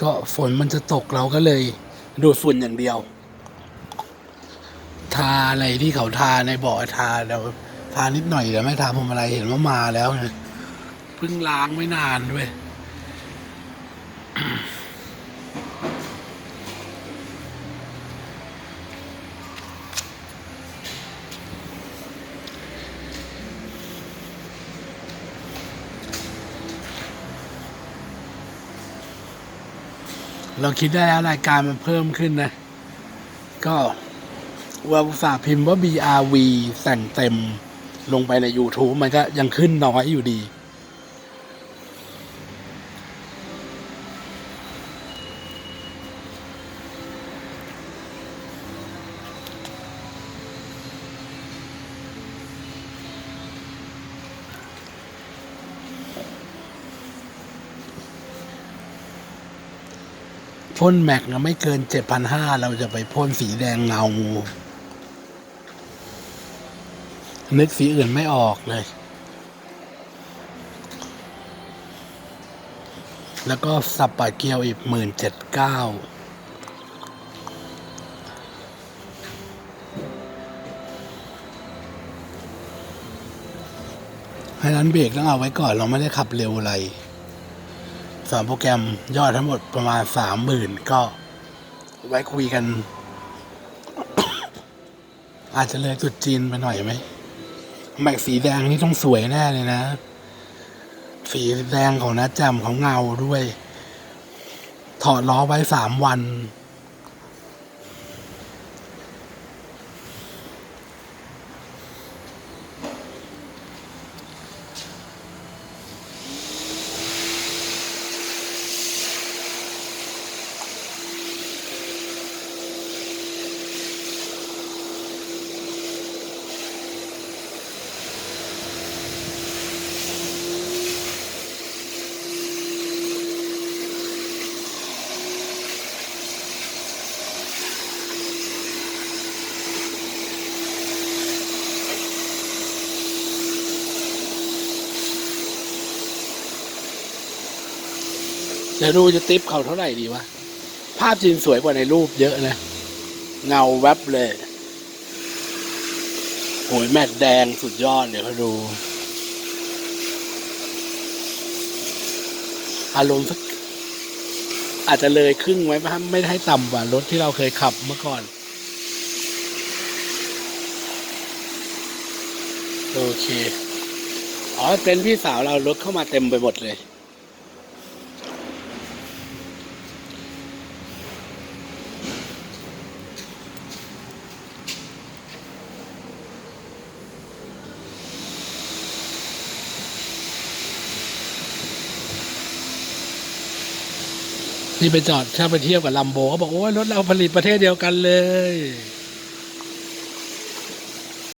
ก็ฝนมันจะตกเราก็เลยดูดฝุ่นอย่างเดียว ทาอะไรที่เขาทาในบ่อทาเราทานิดหน่อยแต่ไม่ทาพวงมอะไรเห็นว่ามาแล้วไงเพิ่งล้างไม่นานด้วย เราคิดได้แล้วรายการมันเพิ่มขึ้นนะ ก็ว่าอุตสาพิมพ์ว่า BRV แต่งเต็มลงไปใน YouTube มันก็ยังขึ้นน้อยอยู่ดี พ่นแม็กนะไม่เกินเจ็ดพันห้าเราจะไปพ่นสีแดงเงา นึกสีอื่นไม่ออกเลย แล้วก็สับปะเกียวอีกหมื่นเจ็ดเก้าให้นั้นเบรกต้องเอาไว้ก่อนเราไม่ได้ขับเร็วอะไร สอนโปรแกรมยอดทั้งหมดประมาณสามหมื่นก็ไว้คุยกัน อาจจะเลยจุดจีนไปหน่อยไหมแม็กสีแดงนี่ต้องสวยแน่เลยนะ สีแดงของน้าจำของเงาด้วย ถอดล้อไว้สามวัน เดี๋ยวดูจะติปเขาเท่าไหร่ดีวะ ภาพจริงสวยกว่าในรูปเยอะนะเงาแวบเลยโหยแม็กแดงสุดยอดเดี๋ยวเขาดู อารมณ์สักอาจจะเลยครึ่งไว้ไม่ไม่ให้ต่ำกว่ารถที่เราเคยขับเมื่อก่อนโอเค อ๋อ เป็นพี่สาวเรารถเข้ามาเต็มไปหมดเลย นี่ไปจอดถ้าไปเทียบกับลัมโบเขาบอกโอ้ยรถเราผลิตประเทศเดียวกันเลย